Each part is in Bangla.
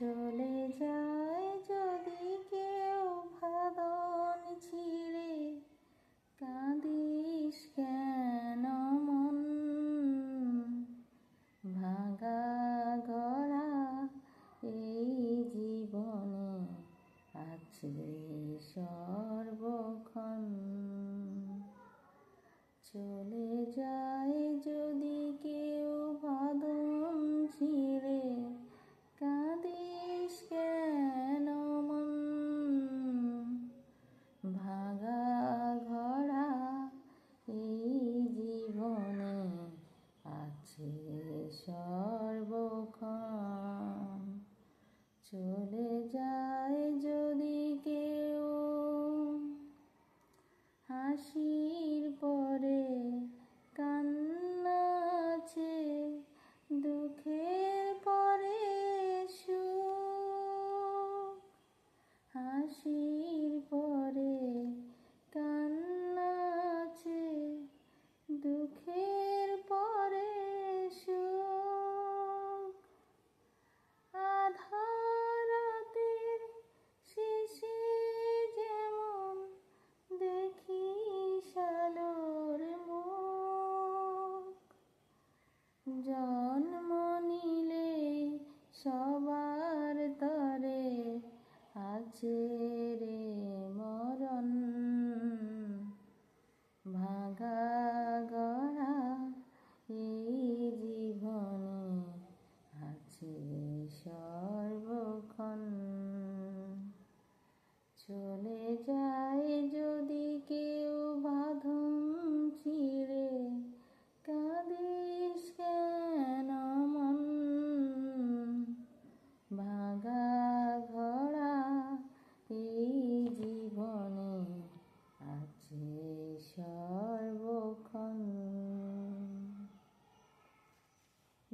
চলে যায় যদি কেউ ভাদন ছিঁড়ে। কাঁদিস কেন মন? ভাঙা গড়া এই জীবনে আছে সর্বক্ষণ। চলে যায় জন্ম নিলে সবার তরে আছে রে।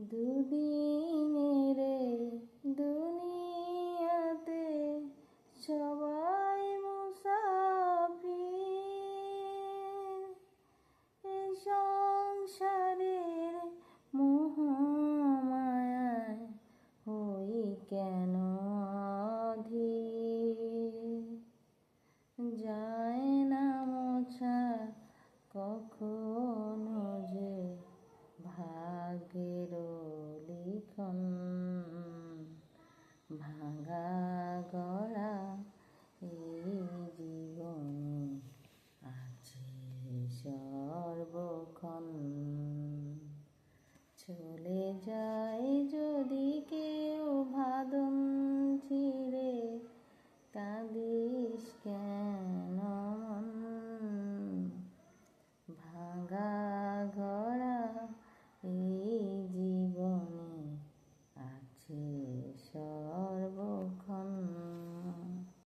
দুদিনের দুনিয়াতে সবাই মুসাফির। এই সংসারের মোহমায়ায় হই কেন অধীর? যায় না মোছা কখনো যে ভাগ্যের